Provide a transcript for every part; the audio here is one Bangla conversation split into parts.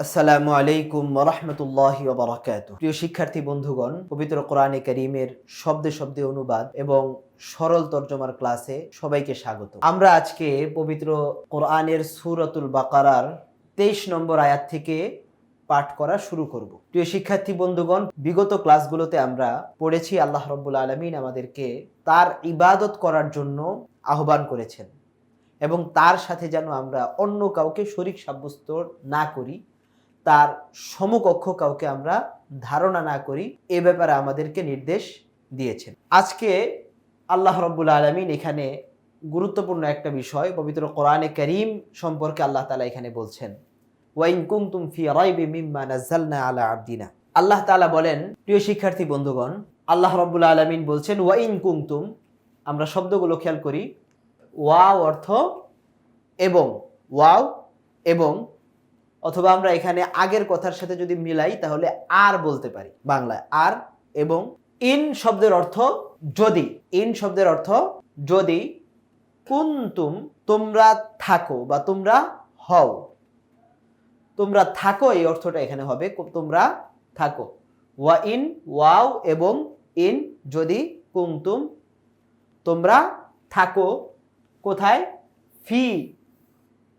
আসসালামু আলাইকুম রহমতুল্লাহ বারাকাত প্রিয় শিক্ষার্থী বন্ধুগণ, পবিত্র কোরআনে করিমের শব্দে শব্দে অনুবাদ এবং সরল তর্জমার ক্লাসে সবাইকে স্বাগত। আমরা আজকে পবিত্র কোরআনের সুরতুল বাকারার তেইশ নম্বর আয়াত থেকে পাঠ করা শুরু করব। প্রিয় শিক্ষার্থী বন্ধুগণ, বিগত ক্লাসগুলোতে আমরা পড়েছি, আল্লাহ রব্বুল আলমিন আমাদেরকে তার ইবাদত করার জন্য আহ্বান করেছেন এবং তার সাথে যেন আমরা অন্য কাউকে শরিক সাব্যস্ত না করি তার সমকক্ষ কাউকে আমরা ধারণা না করি, এ ব্যাপারে আমাদেরকে নির্দেশ দিয়েছেন। আজকে আল্লাহ রব্বুল আলমিন এখানে গুরুত্বপূর্ণ একটা বিষয়, পবিত্র কোরআনে করিম সম্পর্কে আল্লাহ তালা এখানে বলছেন, ওয়াইন কুমতুম ফি রাইবি মিম্মা নাজ্জালনা আলা আবদিনা। আল্লাহ তাআলা বলেন, প্রিয় শিক্ষার্থী বন্ধুগণ, আল্লাহ রব্বুল আলমিন বলছেন, ওয়াইন কুমতুম আমরা শব্দগুলো খেয়াল করি, ওয়াও অর্থ এবং, ওয়াও এবং অথবা আমরা এখানে আগের কথার সাথে যদি মিলাই, তাহলে আর বলতে পারি। বাংলায় আর এবং ইন শব্দের অর্থ যদি। ইন শব্দের অর্থ যদি কুন্তুম, তোমরা থাকো বা তোমরা হও। তোমরা থাকো, এই অর্থটা এখানে হবে তোমরা থাকো। ওয়া ইন, ওয়াও এবং ইন যদি কুন্তুম, তোমরা থাকো। কোথায়? ফি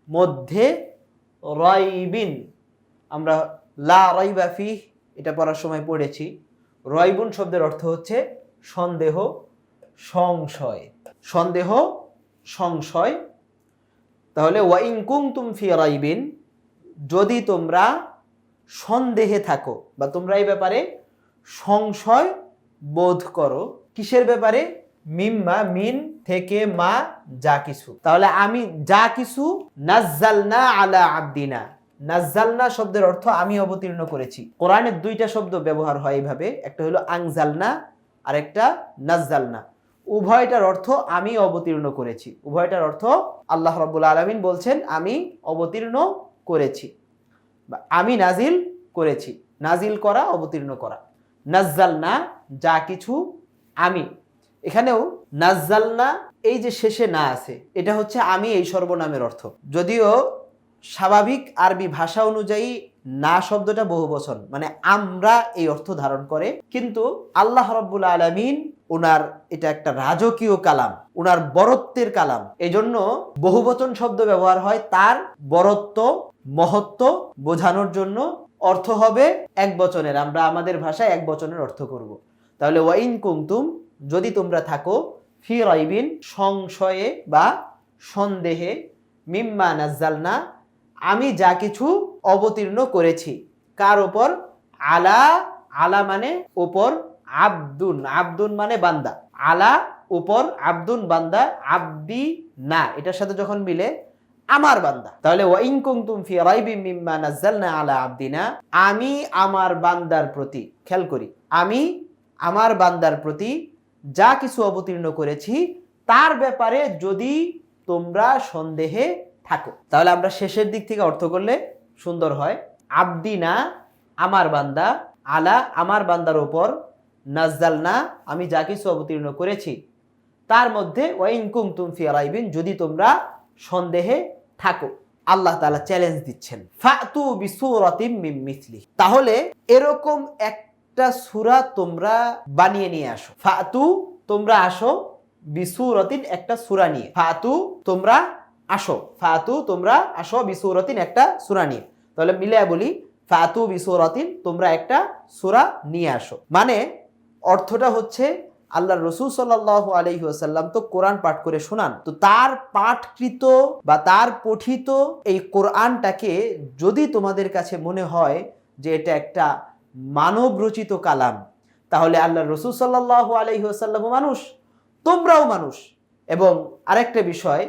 মধ্যে রয়বিন আমরা লা রয়বা ফি এটা পড়ার সময় পড়েছি। রয়বুন শব্দের অর্থ হচ্ছে সন্দেহ, সংশয়। সন্দেহ, সংশয়। তাহলে ওয়াইন কুমতুম ফি রাইবিন, যদি তোমরা সন্দেহে থাকো বা তোমরা এই ব্যাপারে সংশয় বোধ করো, কিসের ব্যাপারে? মিম্মা মিন থেকে মা যা কিছু। তাহলে আমি যা কিছু নাজ্জালনা আলা আব্দিনা। নাজ্জালনা শব্দের অর্থ আমি অবতীর্ণ করেছি। কোরআনের দুইটা শব্দ ব্যবহার হয় এইভাবে, একটা হলো আংজালনা আর একটা নাজ্জালনা। উভয়টার অর্থ আমি অবতীর্ণ করেছি। উভয়টার অর্থ আল্লাহ রব্বুল আলমিন বলছেন, আমি অবতীর্ণ করেছি। আমি নাজিল করেছি। নাজিল করা, অবতীর্ণ করা। নাজ্জালনা যা কিছু আমি। এখানেও নাজ্জালনা, এই যে শেষে না আছে, এটা হচ্ছে আমি এই সর্বনামের অর্থ। যদিও স্বাভাবিক আরবি ভাষা অনুযায়ী না শব্দটা বহু বচন মানে আমরা এই অর্থ ধারণ করে, কিন্তু আল্লাহ রব্বুল আলমিন ওনার এটা একটা রাজকীয় কালাম ওনার বরত্বের কালাম। এজন্য বহুবচন শব্দ ব্যবহার হয়, তার বরত্ব, মহত্ব বোঝানোর জন্য অর্থ হবে এক বচনের, আমরা আমাদের ভাষায় এক বচনের অর্থ করব। তাহলে ওয়াইন কুমতুম যদি তোমরা থাকো, ফি রাইবিন, সংশয়ে বা সন্দেহে, মিম্মা নাজ্জালনা, আমি যা কিছু অবতীর্ণ করেছি, কার ওপর আলা আলা মানে ওপর আব্দুন আব্দুন মানে বান্দা। আলা, উপর, আব্দুন, বান্দা, আব্দি, না, এটার সাথে যখন মিলে, আমার বান্দা। তাহলে আলা আব্দিনা, আমি আমার বান্দার প্রতি, খেয়াল করি, আমি আমার বান্দার প্রতি যা কিছু অবতীর্ণ করেছি, তার ব্যাপারে যদি তোমরা সন্দেহে থাকো। তাহলে আমরা শেষের দিক থেকে অর্থ করলে সুন্দর হয়। আবদিনা আমার বান্দা, আলা আমার বান্দার ওপর নাজ্জাল না আমি যা কিছু অবতীর্ণ করেছি, তার মধ্যে ওয়াইন কুমতুম ফি আলাইবিন যদি তোমরা সন্দেহে থাকো। আল্লাহ তাআলা চ্যালেঞ্জ দিচ্ছেন। ফাতু বিসুরাতিম মিন মিথলি তাহলে এরকম একটা সুরা তোমরা বানিয়ে নিয়ে আসো। ফাতু, তোমরা আসো বিসুরতিন একটা সূরা নিয়ে। ফাতু, তোমরা আসো। ফাতু, তোমরা আসো বিসুরতিন একটা সূরা নিয়ে। তাহলে মিলে বলি, ফাতু বিসুরতিন, তোমরা একটা সুরা নিয়ে আসো। মানে অর্থটা হচ্ছে আল্লাহ রসুল সাল্লাহ আলহি আসাল্লাম তো কোরআন পাঠ করে শোনান। তো তার পাঠকৃত বা তার পঠিত এই কোরআনটাকে যদি তোমাদের কাছে মনে হয় যে এটা একটা মানব রচিত কালাম। তাহলে আল্লাহ রসুল সাল্লাহ আলহি আসাল্লামও মানুষ, তোমরাও মানুষ। এবং আরেকটা বিষয়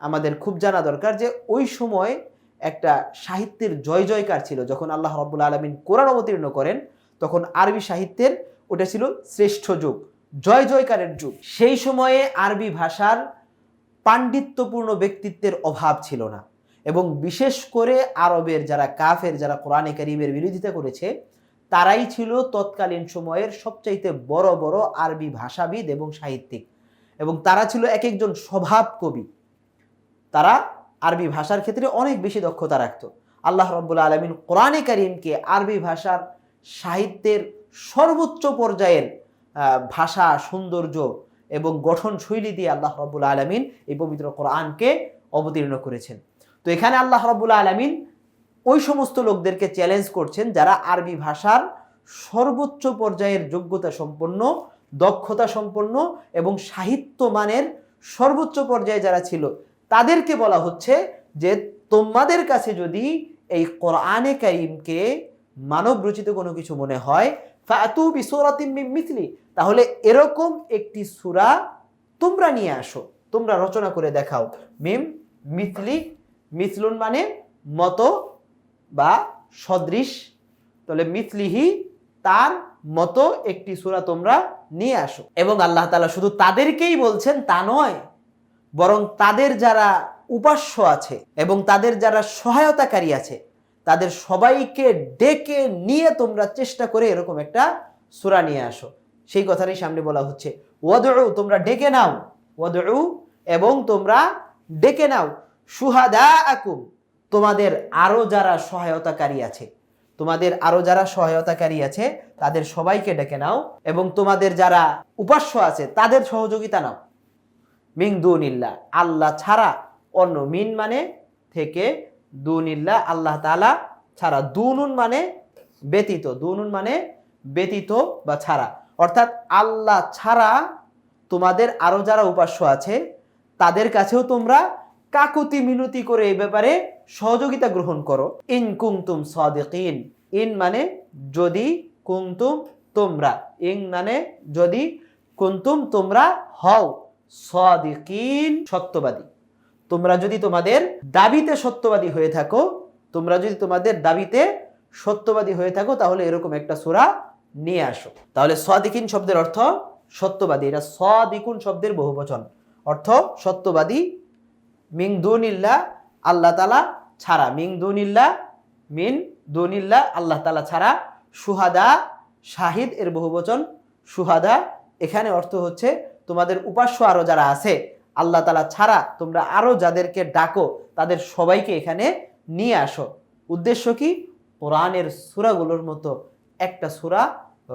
আমাদের খুব জানা দরকার যে ওই সময় একটা সাহিত্যের জয় জয়কার ছিল, যখন আল্লাহ রব্বুল আলমিন কোরআন অবতীর্ণ করেন, তখন আরবি সাহিত্যের ওটা ছিল শ্রেষ্ঠ যুগ, জয় জয়কারের যুগ। সেই সময়ে আরবি ভাষার পাণ্ডিত্যপূর্ণ ব্যক্তিত্বের অভাব ছিল না। এবং বিশেষ করে আরবের যারা কাফের, যারা কোরআনে করিমের বিরোধিতা করেছে তারাই ছিল তৎকালীন সময়ের সবচাইতে বড় বড় আরবি ভাষাবিদ এবং সাহিত্যিক। এবং তারা ছিল এক একজন স্বভাব কবি। তারা আরবি ভাষার ক্ষেত্রে অনেক বেশি দক্ষতা রাখত। আল্লাহ রব্বুল আলমিন কোরআনে করিমকে আরবি ভাষার সাহিত্যের সর্বোচ্চ পর্যায়ের ভাষা, সৌন্দর্য এবং গঠন শৈলী দিয়ে আল্লাহ রব্বুল আলমিন এই পবিত্র কোরআনকে অবতীর্ণ করেছেন। তো এখানে আল্লাহ রব্বুল আলমিন ওই সমস্ত লোকদেরকে চ্যালেঞ্জ করছেন যারা আরবি ভাষার সর্বোচ্চ পর্যায়ের যোগ্যতা সম্পন্ন, দক্ষতা সম্পন্ন এবং সাহিত্য মানের সর্বোচ্চ পর্যায়ে যারা ছিল, তাদেরকে বলা হচ্ছে যে তোমাদের কাছে যদি এই কোরআনে কারিমকে মানব রচিত কোনো কিছু মনে হয়, ফাতু বিসুরাতিম মিথলি তাহলে এরকম একটি সূরা তোমরা নিয়ে আসো, তোমরা রচনা করে দেখাও। মিম মিথলি মিথলুন মানে মতো বা সদৃশ। তাহলে মিথলিহি তার মতো একটি সূরা তোমরা নিয়ে আসো। এবং আল্লাহ তালা শুধু তাদেরকেই বলছেন তা নয়, বরং তাদের যারা উপাস্য আছে এবং তাদের যারা সহায়তাকারী আছে, তাদের সবাইকে ডেকে নিয়ে তোমরা চেষ্টা করে এরকম একটা সূরা নিয়ে আসো। সেই কথারই সামনে বলা হচ্ছে। ওয়াদউ, তোমরা ডেকে নাও। ওয়াদউ, এবং তোমরা ডেকে নাও। সুহাদা আকুম তোমাদের আরও যারা সহায়তাকারী আছে, তোমাদের আরও যারা সহায়তাকারী আছে, তাদের সবাইকে ডেকে নাও এবং তোমাদের যারা উপাস্য আছে, তাদের সহযোগিতা নাও। মিং দুনিল্লা আল্লাহ ছাড়া অন্য মিন মানে থেকে দুনিল্লা আল্লাহ তালা ছাড়া দুনুন মানে ব্যতীত, দুনুন মানে ব্যতীত বা ছাড়া। অর্থাৎ আল্লাহ ছাড়া তোমাদের আরও যারা উপাস্য আছে, তাদের কাছেও তোমরা কাকুতি মিনতি করে এই ব্যাপারে সহযোগিতা গ্রহণ করো। ইন কুমতুম সাদিকিন। ইন মানে যদি কুমতুম তোমরা। ইন মানে যদি কুন্তুম তোমরা হও। সাদিকিন সত্যবাদী। তোমরা যদি তোমাদের দাবিতে সত্যবাদী হয়ে থাকো, তোমরা যদি তোমাদের দাবিতে সত্যবাদী হয়ে থাকো, তাহলে এরকম একটা সূরা নিয়ে আসো। তাহলে সাদিকিন শব্দের অর্থ সত্যবাদী। এটা সাদিকুন শব্দের বহুবচন। অর্থ সত্যবাদী। মিং দুনিল্লা আল্লাহ তালা ছাড়া মিং দুনিল্লা, মিন দুনিল্লা, আল্লাহ তালা ছাড়া সুহাদা, শাহিদ এর বহুবচন সুহাদা। এখানে অর্থ হচ্ছে তোমাদের উপাস্য আরও যারা আছে, আল্লাহ তালা ছাড়া তোমরা আরও যাদেরকে ডাকো, তাদের সবাইকে এখানে নিয়ে আসো। উদ্দেশ্য কি? কোরআনের সূরাগুলোর মতো একটা সূরা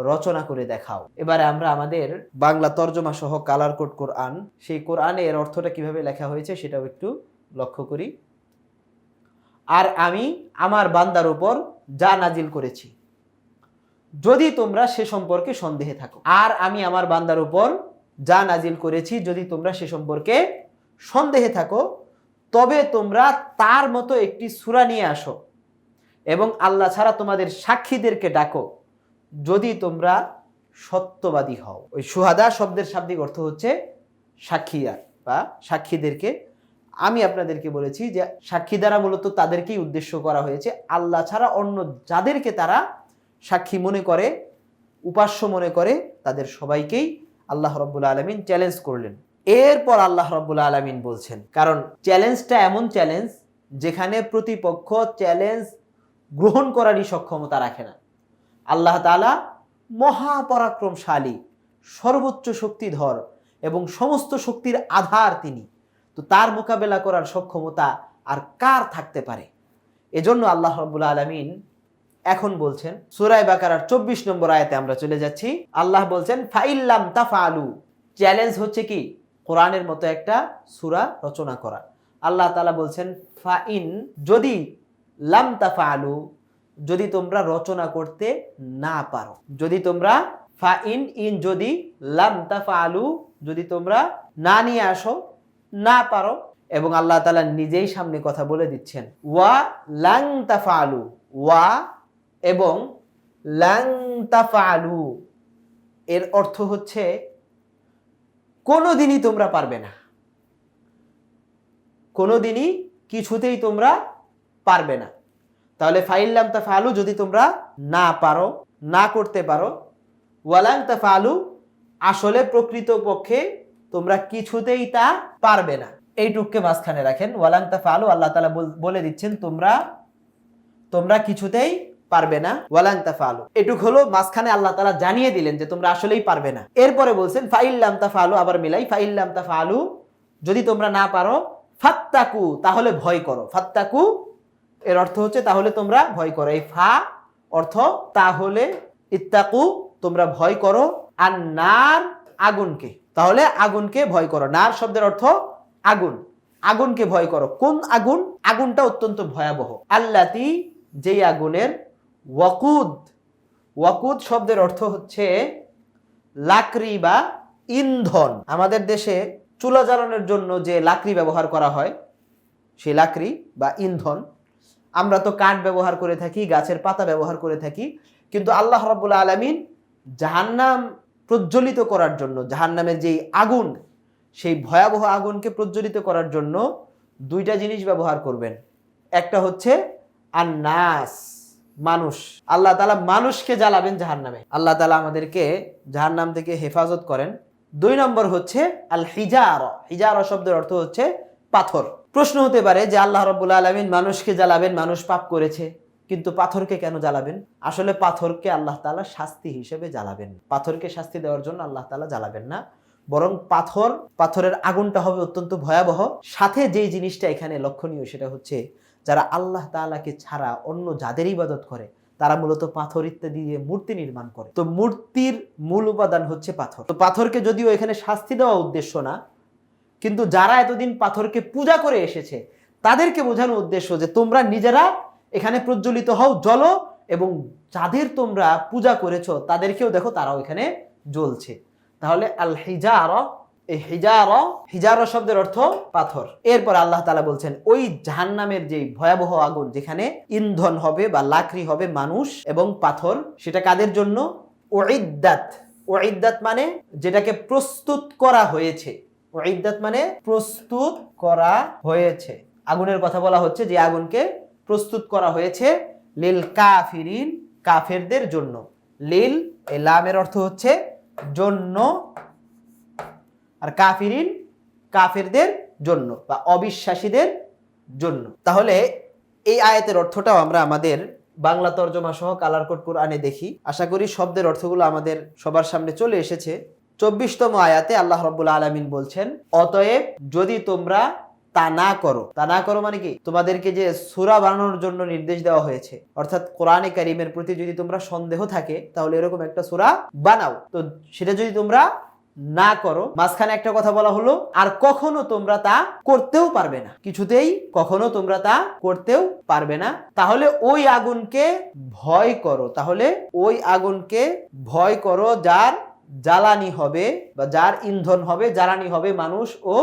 রচনা করে দেখাও। এবারে আমরা আমাদের বাংলা তর্জমা সহ কালার কোড কোরআন, সেই কোরআনের অর্থটা কীভাবে লেখা হয়েছে সেটাও একটু লক্ষ্য করি। আর আমি আমার বান্দার উপর যা নাজিল করেছি। যদি তোমরা সে সম্পর্কে সন্দেহে থাকো। আর আমি আমার বান্দার উপর যা নাজিল করেছি, যদি তোমরা সে সম্পর্কে সন্দেহে থাকো, তবে তোমরা তার মতো একটি সূরা নিয়ে আসো এবং আল্লাহ ছাড়া তোমাদের সাক্ষীদেরকে ডাকো যদি তোমরা সত্যবাদী হও। ওই সুহাদা শব্দের শাব্দিক অর্থ হচ্ছে সাক্ষীরা বা সাক্ষীদেরকে আমি আপনাদেরকে বলেছি যে সাক্ষী দ্বারা মূলত তাদেরকেই উদ্দেশ্য করা হয়েছে। আল্লাহ ছাড়া অন্য যাদেরকে তারা সাক্ষী মনে করে, উপাস্য মনে করে, তাদের সবাইকেই আল্লাহ রব্বুল আলমিন চ্যালেঞ্জ করলেন। এরপর আল্লাহ রব্বুল আলমিন বলছেন, কারণ চ্যালেঞ্জটা এমন চ্যালেঞ্জ যেখানে প্রতিপক্ষ চ্যালেঞ্জ গ্রহণ করারই সক্ষমতা রাখে না। আল্লাহ তালা মহাপরাক্রমশালী, সর্বোচ্চ শক্তিধর এবং সমস্ত শক্তির আধার তিনি। তো তার মোকাবেলা করার সক্ষমতা আর কার থাকতে পারে? এজন্য আল্লাহ রব্বুল আলমিন এখন বলছেন সুরায় বাকারার চব্বিশ নম্বর আয়াতে আমরা চলে যাচ্ছি। আল্লাহ বলছেন, ফাইল্লাম তাফালু চ্যালেঞ্জ হচ্ছে কি? কোরআনের মতো একটা সুরা রচনা করা। আল্লাহ তালা বলছেন, ফাইন যদি লাম তাফালু যদি তোমরা রচনা করতে না পারো। যদি তোমরা, ফাইন ইন যদি লাম তাফালু যদি তোমরা না নিয়ে আসো না পারো এবং আল্লাহ তালা নিজেই সামনে কথা বলে দিচ্ছেন। ওয়া লাং তাফালু ওয়া এবং লাং তাফালু এর অর্থ হচ্ছে, কোনোদিনই তোমরা পারবে না। কোনোদিনই কিছুতেই তোমরা পারবে না। তাহলে ফাইল্লাম তাফালু যদি তোমরা না পারো, না করতে পারো ওয়ালাং তাফালু আসলে প্রকৃত পক্ষে তোমরা কিছুতেই তা পারবে না। এইটুককে মাঝখানে রাখেন। ওয়ালাং তাফালু আল্লাহ তালা বলে দিচ্ছেন, তোমরা তোমরা কিছুতেই পারবে না। ওয়ালাং তাফালু এটুক হলো মাঝখানে আল্লাহ তালা জানিয়ে দিলেন যে তোমরা আসলেই পারবে না। এরপরে বলছেন ফাইল্লাম তাফালু আবার মিলাই ফাইল্লাম তাফালু যদি তোমরা না পারো, ফাত্তাকু, তাহলে ভয় করো। ফাত্তাকু, এর অর্থ হচ্ছে, তাহলে তোমরা ভয় করো। এই ফা অর্থ, তাহলে ইত্তাকু, তোমরা ভয় করো। আর নার আগুনকে। তাহলে আগুনকে ভয় করো। নার শব্দের অর্থ আগুন। আগুনকে ভয় করো। কোন আগুন? আগুনটা অত্যন্ত ভয়াবহ। আল্লাতি, যেই আগুনের ওয়াকুদ। ওয়াকুদ শব্দের অর্থ হচ্ছে লাকড়ি বা ইন্ধন। আমাদের দেশে চুলা জ্বালানোর জন্য যে লাকড়ি ব্যবহার করা হয় সেই লাকড়ি বা ইন্ধন, আমরা তো কাঠ ব্যবহার করে থাকি, গাছের পাতা ব্যবহার করে থাকি, কিন্তু আল্লাহ রাব্বুল আলামিন জাহান্নাম প্রজ্বলিত করার জন্য, জাহান্নামের যেই আগুন, সেই ভয়াবহ আগুনকে প্রজ্বলিত করার জন্য দুইটা জিনিস ব্যবহার করবেন। একটা হচ্ছে আন্নাস, মানুষ। আল্লাহ তালা মানুষকে জ্বালাবেন জাহান্নামে। আল্লাহ তালা আমাদেরকে জাহান্নাম থেকে হেফাজত করেন। দুই নম্বর হচ্ছে আল হিজার হিজার শব্দের অর্থ হচ্ছে পাথর। প্রশ্ন হতে পারে যে আল্লাহ রব্বুল আলমিন মানুষকে জ্বালাবেন, মানুষ পাপ করেছে। কিন্তু পাথরকে কেন জ্বালাবেন? আসলে পাথরকে আল্লাহ তালা শাস্তি হিসেবে জ্বালাবেন। পাথরকে শাস্তি দেওয়ার জন্য আল্লাহ তালা জ্বালাবেন না। বরং পাথর, পাথরের আগুনটা হবে অত্যন্ত ভয়াবহ। সাথে যেই জিনিসটা এখানে লক্ষণীয় সেটা হচ্ছে, যারা আল্লাহ তাআলাকে ছাড়া অন্য যাদের ইবাদত করে, তারা মূলত পাথর ইত্যাদি দিয়ে মূর্তি নির্মাণ করে। তো মূর্তির মূল উপাদান হচ্ছে পাথর। তো পাথরকে যদিও এখানে শাস্তি দেওয়া উদ্দেশ্য না, কিন্তু যারা এতদিন পাথরকে পূজা করে এসেছে, তাদেরকে বোঝানো উদ্দেশ্য যে তোমরা নিজেরা এখানে প্রজ্বলিত হও জ্বলো এবং যাদের তোমরা পূজা করেছ, তাদেরকেও দেখো তারাও এখানে জ্বলছে। তাহলে আল হিজার, এই হিজার হিজার শব্দের অর্থ পাথর। এরপর আল্লাহ তালা বলছেন, ওই জাহান্নামের যে ভয়াবহ আগুন যেখানে ইন্ধন হবে বা লাকড়ি হবে মানুষ এবং পাথর, সেটা কাদের জন্য? ওইদাত ওইদাত মানে যেটাকে প্রস্তুত করা হয়েছে। ওইদাত মানে প্রস্তুত করা হয়েছে। আগুনের কথা বলা হচ্ছে যে আগুনকে প্রস্তুত করা হয়েছে লিল কাফিরিন কাফেরদের জন্য। লিল, এই লামের অর্থ হচ্ছে জন্য। আর কাফিরিন কাফেরদের জন্য বা অবিশ্বাসীদের জন্য। তাহলে এই আয়াতের অর্থটাও আমরা আমাদের বাংলা তর্জমা সহ কালার কোরআনে দেখি। আশা করি শব্দের অর্থগুলো আমাদের সবার সামনে চলে এসেছে। চব্বিশতম আয়াতে আল্লাহ রব্বুল আলমিন বলছেন, অতএব যদি তোমরা তা না করো। তা না করো মানে কি? তোমাদেরকে যে সুরা বানানোর জন্য নির্দেশ দেওয়া হয়েছে। অর্থাৎ কোরআনে কারিমের প্রতি যদি তোমরা সন্দেহ থাকে, তাহলে এরকম একটা সুরা বানাও। তো সেটা যদি তোমরা না করো, মাঝখানে একটা কথা বলা হলো, আর কখনো তোমরা তা করতেও পারবে না। কিছুতেই কখনো তোমরা তা করতেও পারবে না। তাহলে ওই আগুনকে ভয় করো। তাহলে ওই আগুনকে ভয় করো যার জ্বালানি হবে বা যার ইন্ধন হবে, জ্বালানি হবে মানুষ ও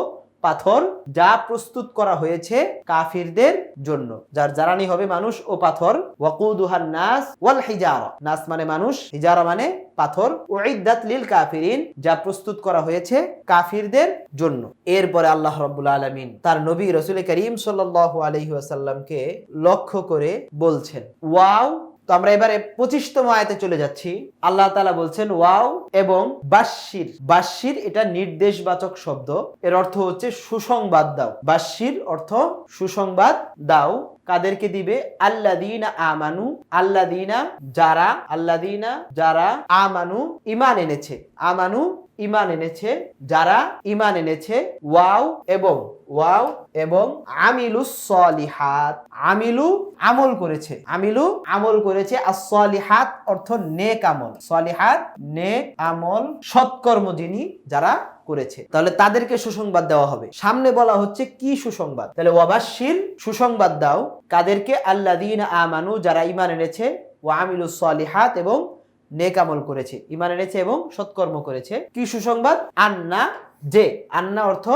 পাথর যা প্রস্তুত করা হয়েছে কাফিরদের জন্য। যার জ্বালানি হবে মানুষ ও পাথর। ওয়াকুদুহান নাস ওয়াল হিজারা। নাস মানে মানুষ, হিজারা মানে পাথর। উইদ্দাত লিল কাফিরিন, যা প্রস্তুত করা হয়েছে কাফিরদের জন্য। এরপরে আল্লাহ রাব্বুল আলামিন তার নবী রসুল করিম সাল্লাল্লাহু আলাইহি ওয়াসাল্লামকে লক্ষ্য করে বলছেন, ওয়াও আমরা এবারে পঁচিশতম আয়াতে চলে যাচ্ছি। আল্লাহ তালা বলছেন, ওয়াও এবং বাশির বাশির এটা নির্দেশবাচক শব্দ। এর অর্থ হচ্ছে সুসংবাদ দাও। বাশির অর্থ সুসংবাদ দাও। কাদেরকে দিবে? আল্লাদিনা আমানু আল্লাদিনা যারা আল্লাদিনা যারা আমানু ইমান এনেছে। আমানু ইমান এনেছে, যারা ইমান এনেছে, ওয়াও এবং ওয়াও এবং আমিলু সলিহাত আমিলু আমল করেছে। আমিলু আমল করেছে। আর সলিহাত অর্থ নেক আমল। সলিহাত, নেক আমল, সৎকর্ম যিনি, যারা করেছে। তাহলে তাদেরকে সুসংবাদ দেওয়া হবে। সামনে বলা হচ্ছে কি সুসংবাদ? তাহলে ওয়াবাশির সুসংবাদ দাও। কাদেরকে? আল্লাদিন আমানু, যারা ইমান এনেছে ও আমিলু সলিহাত এবং নেকামল করেছে। ইমান এনেছে এবং সৎকর্ম করেছে। কি সুসংবাদ? আন্না, যে। আন্না অর্থ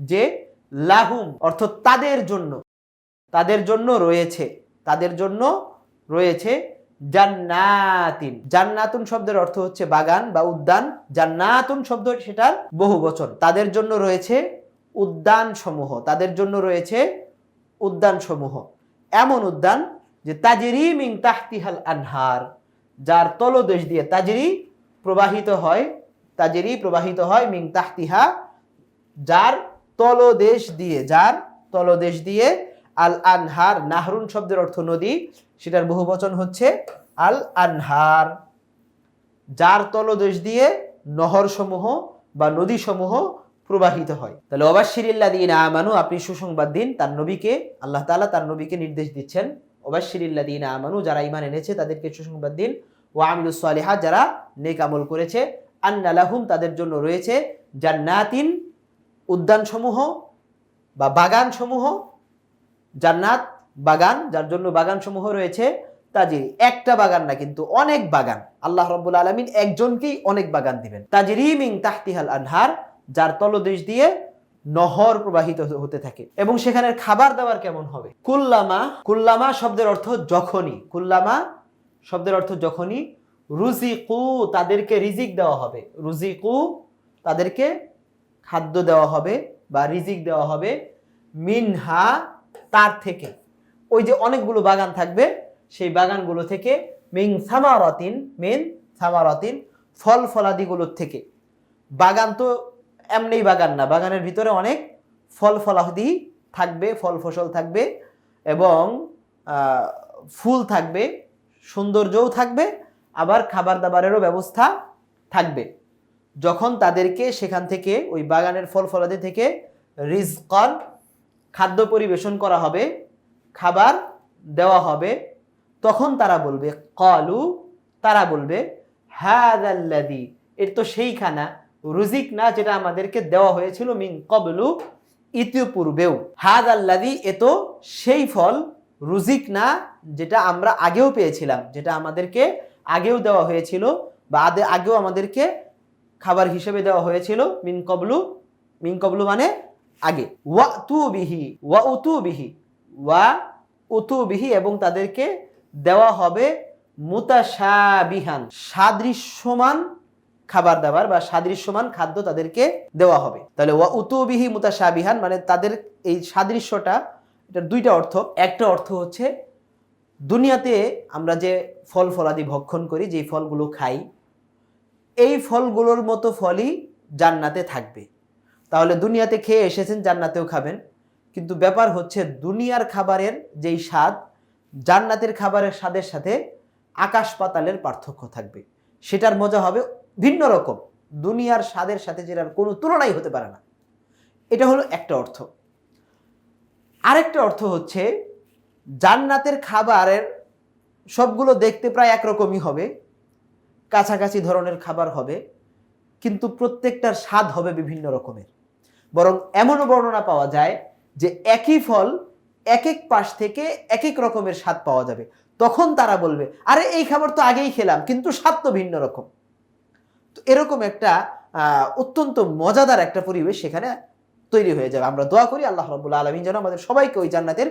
যে, লাহুম, অর্থ তাদের জন্য। তাদের জন্য রয়েছে। তাদের জন্য রয়েছে জান্নাতিন। জান্নাতুন শব্দের অর্থ হচ্ছে বাগান বা উদ্যান। জান্নাতুন শব্দ সেটার বহু বচন। তাদের জন্য রয়েছে উদ্যান সমূহ তাদের জন্য রয়েছে উদ্যান সমূহ এমন উদ্যান যে তাজরি মিং তাহতিহাল আনহার, যার তলদেশ দিয়ে তাজরি প্রবাহিত হয়, তাজরি প্রবাহিত হয় মিং তাহতিহা, যার তলদেশ দিয়ে, যার তলদেশ দিয়ে আল আনহার, নাহরুন শব্দের অর্থ নদী সেটার বহু বচন হচ্ছে আল আনহার, যার তলদেশ দিয়ে নহর সমূহ বা নদী সমূহ প্রবাহিত হয়। তাহলে অবাশিরিল্লা দিন আমানু, আপনি সুসংবাদ দিন, তার নবীকে, আল্লাহ তাআলা তার নবীকে নির্দেশ দিচ্ছেন। ওবাশিরিল্লাদিন আমানু, যারা ইমান এনেছে, তাদেরকে সুসংবাদ দিন। ও আমিলুস সালিহাত, যারা নেক আমল করেছে। আন্না লাহুম, তাদের জন্য রয়েছে জান্নাতিন উদ্যানসমূহ বা বাগানসমূহ। জান্নাত বাগান, যার জন্য বাগানসমূহ রয়েছে তাজিরি একটা বাগান না, কিন্তু অনেক বাগান। আল্লাহ রব্বুল আলমিন একজনকেই অনেক বাগান দিবেন। তাজিরি মিং তাহতিহাল আনহার, যার তলদেশ দিয়ে নহর প্রবাহিত হতে থাকে। এবং সেখানের খাবার দাবার কেমন হবে? কুল্লামা কুল্লামা শব্দের অর্থ যখনই। কুল্লামা শব্দের অর্থ যখনই রুজিকু, তাদেরকে রিজিক দেওয়া হবে। রুজিকু, তাদেরকে খাদ্য দেওয়া হবে বা রিজিক দেওয়া হবে মিনহা, তার থেকে। ওই যে অনেকগুলো বাগান থাকবে, সেই বাগানগুলো থেকে মিং সামারতিন, মিন সামারতিন ফল ফলাদিগুলোর থেকে। বাগান তো এমনি বাগান না, বাগানের ভিতরে অনেক ফল ফলাদি থাকবে, ফল ফসল থাকবে এবং ফুল থাকবে, সৌন্দর্যও থাকবে, আবার খাবার দাবারেরও ব্যবস্থা থাকবে। যখন তাদেরকে সেখান থেকে ওই বাগানের ফল ফলাদি থেকে রিজকন খাদ্য পরিবেশন করা হবে খাবার দেওয়া হবে, তখন তারা বলবে, কলু তারা বলবে হ্যাদাল্লাদি এর তো সেই খানা রুজিক না যেটা আমাদেরকে দেওয়া হয়েছিল মিন কবলু ইতিপূর্বেও। হাদ আল্লাদি এ তো সেই ফল, রুজিক না যেটা আমরা আগেও পেয়েছিলাম, যেটা আমাদেরকে আগেও দেওয়া হয়েছিল বা আদে, আগেও আমাদেরকে খাবার হিসেবে দেওয়া হয়েছিল মিন কবলু মিন কবলু মানে আগে। ওয়া তু বিহি ওয়া উতু বিহি ওয়া উতু বিহি এবং তাদেরকে দেওয়া হবে মুতাশাবিহান, সাদৃশ্যমান খাবার দাবার বা সাদৃশ্যমান খাদ্য তাদেরকে দেওয়া হবে। তাহলে ওয়া উতুবিহি মুতাশাবিহান মানে তাদের এই সাদৃশ্যটা, এটার দুইটা অর্থ। একটা অর্থ হচ্ছে, দুনিয়াতে আমরা যে ফল ফলাদি ভক্ষণ করি, যেই ফলগুলো খাই, এই ফলগুলোর মতো ফলই জান্নাতে থাকবে। তাহলে দুনিয়াতে খেয়ে এসেছেন, জান্নাতেও খাবেন। কিন্তু ব্যাপার হচ্ছে দুনিয়ার খাবারের যেই স্বাদ, জান্নাতের খাবারের স্বাদের সাথে আকাশ পাতালের পার্থক্য থাকবে। সেটার মজা হবে ভিন্ন রকম। দুনিয়ার স্বাদের সাথে যেটার কোনো তুলনাই হতে পারে না। এটা হলো একটা অর্থ। আরেকটা অর্থ হচ্ছে জান্নাতের খাবারের সবগুলো দেখতে প্রায় একরকমই হবে, কাছাকাছি ধরনের খাবার হবে, কিন্তু প্রত্যেকটার স্বাদ হবে বিভিন্ন রকমের। বরং এমনও বর্ণনা পাওয়া যায় যে একই ফল এক এক পাশ থেকে এক এক রকমের স্বাদ পাওয়া যাবে। তখন তারা বলবে, আরে, এই খাবার তো আগেই খেলাম, কিন্তু স্বাদ তো ভিন্ন রকম। তো এরকম একটা অত্যন্ত মজাদার একটা পরিবেশ সেখানে তৈরি হয়ে যাবে। আমরা দোয়া করি আল্লাহ রবুল্লা আলমিন যেন আমাদের সবাইকে ওই জান্নাতের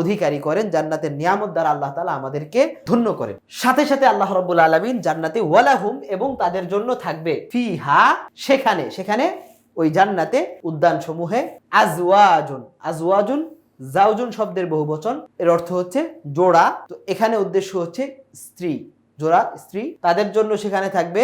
অধিকারী করেন, জান্নাতের নিয়ামত দ্বারা আল্লাহ তালা আমাদেরকে ধন্য করেন। সাথে সাথে আল্লাহ রব্বুল আলমিন জান্নাতে ওয়ালাহুম এবং তাদের জন্য থাকবে ফি হা সেখানে সেখানে ওই জান্নাতে উদ্যান সমূহে আজওয়াজুন আজওয়াজুন জাউজুন শব্দের বহু বচন। এর অর্থ হচ্ছে জোড়া। তো এখানে উদ্দেশ্য হচ্ছে স্ত্রী, জোড়া, স্ত্রী। তাদের জন্য সেখানে থাকবে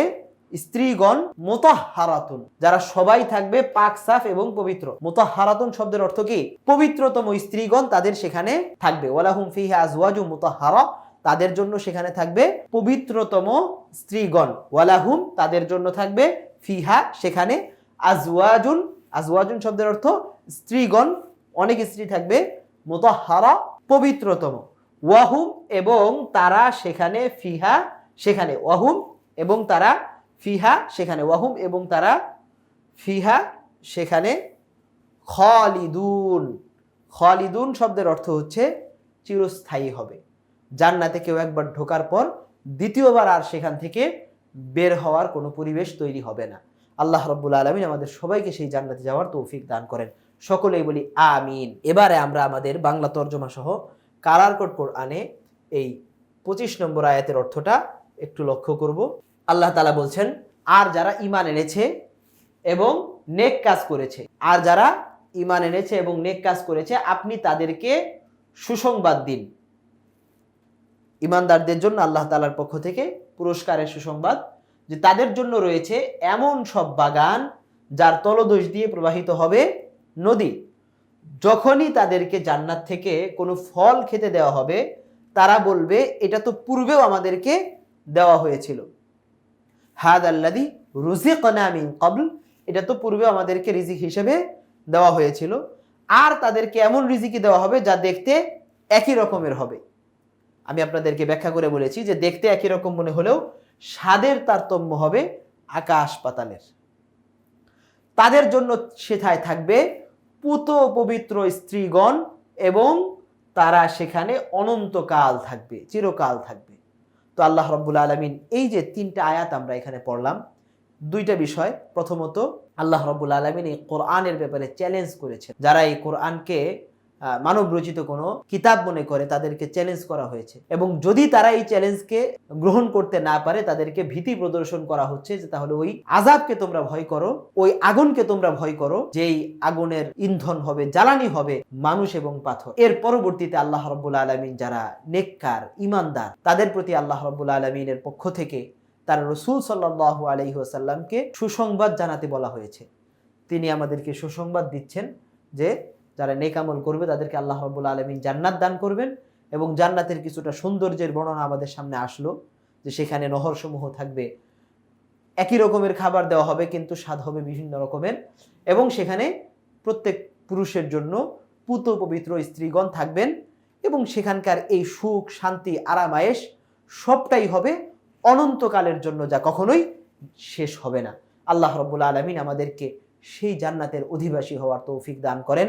স্ত্রীগণ মোতাহারাতুন, যারা সবাই থাকবে পাক, সাফ এবং পবিত্র। মোতাহারাতুন শব্দের অর্থ কি? পবিত্রতম স্ত্রীগণ তাদের সেখানে থাকবে। ওয়ালাহুম ফিহা আজওয়াজু মোতাহারা। তাদের জন্য সেখানে থাকবে পবিত্রতম স্ত্রীগণ। ওয়ালাহুম তাদের জন্য থাকবে ফিহা, সেখানে আজওয়াজুন আজওয়াজুন শব্দের অর্থ স্ত্রীগণ, অনেক স্ত্রী থাকবে, মোতাহারা, পবিত্রতম। ওয়াহুম এবং তারা সেখানে, ফিহা সেখানে, ওয়াহুম এবং তারা ফিহা সেখানে, ওয়াহুম এবং তারা ফিহা সেখানে, খালিদুন। খালিদুন শব্দের অর্থ হচ্ছে চিরস্থায়ী হবে। জান্নাতে কেউ একবার ঢোকার পর দ্বিতীয়বার আর সেখান থেকে বের হওয়ার কোনো পরিবেশ তৈরি হবে না। আল্লাহ রব্বুল আলমিন আমাদের সবাইকে সেই জান্নাতে যাওয়ার তৌফিক দান করেন। সকলেই বলি আমিন। এবারে আমরা আমাদের বাংলা তর্জমা সহ কারার কোরআনে এই পঁচিশ নম্বর আয়াতের অর্থটা একটু লক্ষ্য করব। আল্লাহ তালা বলছেন, আর যারা ইমান এনেছে এবং নেক কাজ করেছে, আর যারা ইমান এনেছে এবং নেক কাজ করেছে, আপনি তাদেরকে সুসংবাদ দিন। ইমানদারদের জন্য আল্লাহ তালার পক্ষ থেকে পুরস্কারের সুসংবাদ যে তাদের জন্য রয়েছে এমন সব বাগান যার তলদোষ দিয়ে প্রবাহিত হবে নদী। যখনই তাদেরকে জান্নাত থেকে কোনো ফল খেতে দেওয়া হবে, তারা বলবে, এটা তো পূর্বেও আমাদেরকে দেওয়া হয়েছিল। হাদ আল্লাদি রুজিকনা কনামিন কবল এটা তো পূর্বে আমাদেরকে রিজিক হিসেবে দেওয়া হয়েছিল। আর তাদেরকে এমন রিজিকি দেওয়া হবে যা দেখতে একই রকমের হবে। আমি আপনাদেরকে ব্যাখ্যা করে বলেছি যে দেখতে একই রকম মনে হলেও স্বাদের তারতম্য হবে আকাশ পাতালের। তাদের জন্য সেথায় থাকবে পুত পবিত্র স্ত্রীগণ এবং তারা সেখানে অনন্তকাল থাকবে, চিরকাল থাকবে। তো আল্লাহ রব্বুল আলমিন এই যে তিনটা আয়াত আমরা এখানে পড়লাম, দুইটা বিষয়। প্রথমত, আল্লাহ রব্বুল আলমিন এই কোরআনের ব্যাপারে চ্যালেঞ্জ করেছে যারা এই কোরআনকে মানব রচিত কোনো কিতাব মনে করে তাদেরকে চ্যালেঞ্জ করা হয়েছে। এবং যদি তারা এই চ্যালেঞ্জকে গ্রহণ করতে না পারে, তাদেরকে ভীতি প্রদর্শন করা হচ্ছে যে তাহলে ওই আজাবকে তোমরা ভয় করো, ওই আগুনকে তোমরা ভয় করো, যেই আগুনের ইন্ধন হবে, জ্বালানি হবে মানুষ এবং পাথর। এর পরবর্তীতে আল্লাহ রব্বুল আলমিন যারা নেককার ইমানদার তাদের প্রতি আল্লাহ রব্বুল আলমিনের পক্ষ থেকে তার রসুল সাল্লাহ আলহিহাসাল্লামকে সুসংবাদ জানাতে বলা হয়েছে। তিনি আমাদেরকে সুসংবাদ দিচ্ছেন যে যারা নেকামল করবে, তাদেরকে আল্লাহ রব্বুল আলমিন জান্নাত দান করবেন এবং জান্নাতের কিছুটা সৌন্দর্যের বর্ণনা আমাদের সামনে আসলো যে সেখানে নহরসমূহ থাকবে। একই রকমের খাবার দেওয়া হবে, কিন্তু স্বাদ হবে বিভিন্ন রকমের এবং সেখানে প্রত্যেক পুরুষের জন্য পুত পবিত্র স্ত্রীগণ থাকবেন এবং সেখানকার এই সুখ, শান্তি আরামায়েশ সবটাই হবে অনন্তকালের জন্য যা কখনোই শেষ হবে না। আল্লাহ রব্বুল আলমিন আমাদেরকে সেই জান্নাতের অধিবাসী হওয়ার তৌফিক দান করেন।